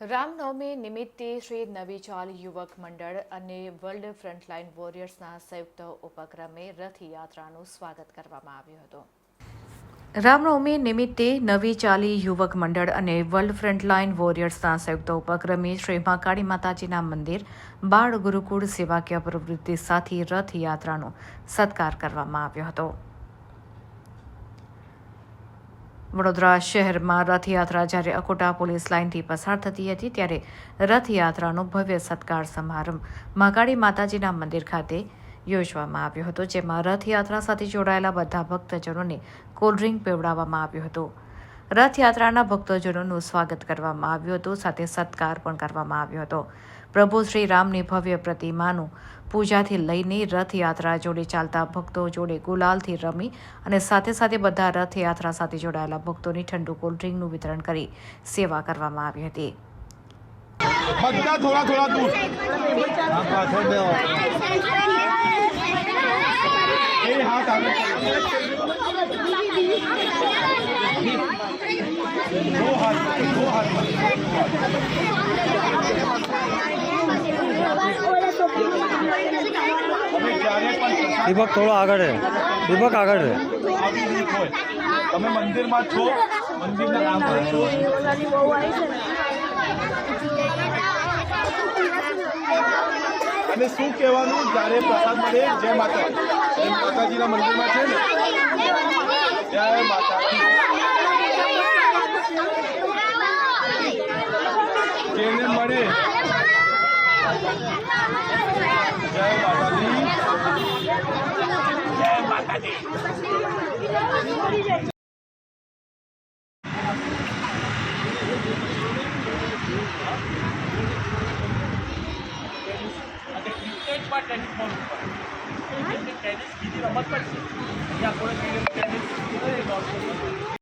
રામનવમી નિમિત્તે શ્રી નવીચાલ યુવક મંડળ અને વર્લ્ડ ફ્રન્ટલાઇન વોરિયર્સના સંયુક્ત ઉપક્રમે રથયાત્રાનું સ્વાગત કરવામાં આવ્યું હતું. રામનવમી નિમિત્તે નવી ચાલી યુવક મંડળ અને વર્લ્ડ ફ્રન્ટલાઇન વોરિયર્સના સંયુક્ત ઉપક્રમે શ્રી મહાકાળી માતાજીના મંદિર, બાળ ગુરુકુળ સેવાકીય પ્રવૃત્તિ સાથે રથયાત્રાનો સત્કાર કરવામાં આવ્યો હતો. વડોદરા શહેરમાં રથયાત્રા જ્યારે અકોટા પોલીસ લાઇનથી પસાર થતી હતી ત્યારે રથયાત્રાનો ભવ્ય સત્કાર સમારંભ મહાકાળી માતાજીના મંદિર ખાતે યોજવામાં આવ્યો હતો, જેમાં રથયાત્રા સાથે જોડાયેલા બધા ભક્તજનોને કોલ્ડ્રિંક પીવડાવવામાં આવ્યું હતું. રથયાત્રાના ભક્તજનોનું સ્વાગત કરવામાં આવ્યું હતું, સાથે સત્કાર પણ કરવામાં આવ્યો હતો. પ્રભુ શ્રી રામની ભવ્ય પ્રતિમાનું પૂજાથી લઈને રથયાત્રા જોડે ચાલતા ભક્તો જોડે ગુલાલથી રમી અને સાથે સાથે બધા રથયાત્રા સાથે જોડાયેલા ભક્તોની ઠંડુ કોલ્ડ્રિંકનું વિતરણ કરી સેવા કરવામાં આવી હતી. બધા થોડા થોડા દૂર. આ પાછળ બેહો એ હાથ આગળ દો હાથ દો હાથ તમે જ્યારે પણ પ્રસાદ દીપક થોડો આગળ રહે. દીપક આગળ રહે. તમે મંદિરમાં છો? મંદિરના કામ કરો છો અને શું કહેવાનું જ્યારે પ્રસાદ મળે? જય માતા માતાજીના મંદિરમાં છે ને? જય માતા જેને મળે. જય માતાજી જય માતાજી અને ક્રિકેટમાં ટેનિસ બોલ ઉપર ટેનિસ બીજી રમત પણ છે ત્યાં કોઈ ટેનિસ